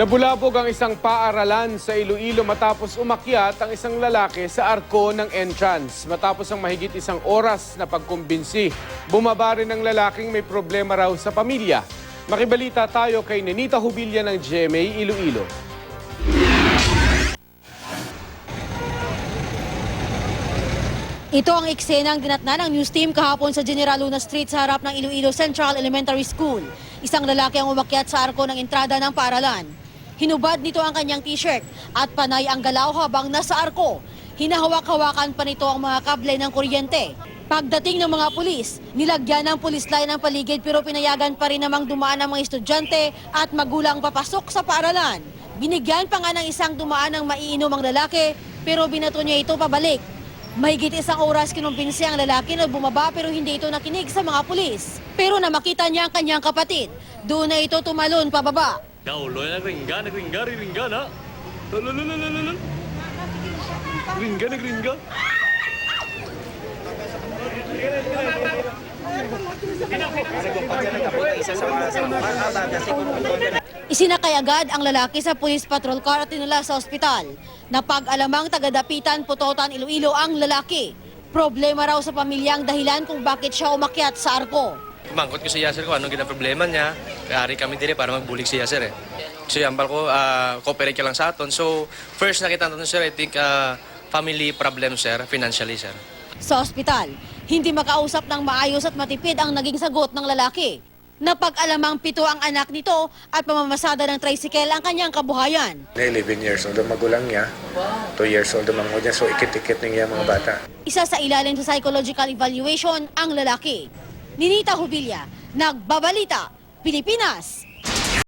Nabulabog ang isang paaralan sa Iloilo matapos umakyat ang isang lalaki sa arko ng entrance. Matapos ang mahigit isang oras na pagkumbinsi, bumaba rin ang lalaking may problema raw sa pamilya. Makibalita tayo kay Nenita Hubilya ng GMA Iloilo. Ito ang eksenang dinatnan ng news team kahapon sa General Luna Street sa harap ng Iloilo Central Elementary School. Isang lalaki ang umakyat sa arko ng entrada ng paaralan. Hinubad nito ang kanyang t-shirt at panay ang galaw habang nasa arko. Hinahawak-hawakan pa nito ang mga kable ng kuryente. Pagdating ng mga pulis, nilagyan ng pulis line ang paligid pero pinayagan pa rin namang dumaan ang mga estudyante at magulang papasok sa paaralan. Binigyan pa nga ng isang dumaan ng maiinom ang lalaki pero binato niya ito pabalik. Mahigit isang oras kinumpinsi ang lalaki na bumaba pero hindi ito nakinig sa mga pulis. Pero na makita niya ang kanyang kapatid. Doon na ito tumalon pababa. Kaulo na nagringga, nagringga, ringga na. Lulululululul. Ringga, nagringga. Isinakay agad ang lalaki sa police patrol car at tinula sa ospital. Napag-alamang tagadapitan Putotan Iloilo ang lalaki. Problema raw sa pamilyang dahilan kung bakit siya umakyat sa arko. Mangkot ko si Yasser ko anong gina problema niya. Kaya ari kami dire para magbulig si Yasser eh. So yambal ko, ah, cooperate ka lang sa aton. So first nakita natin sir, I think ah, family problem sir, financially sir. Sa ospital, hindi makausap ng maayos at matipid ang naging sagot ng lalaki. Napag-alamang pito ang anak nito at pamamasada ng tricycle ang kanyang kabuhayan. Na 11 years old ang magulang niya. 2 years old ang mga niya. So, ikit-ikit niya mga bata. Isa sa ilalim sa psychological evaluation ang lalaki. Ninita Hubilya, Nagbabalita, Pilipinas,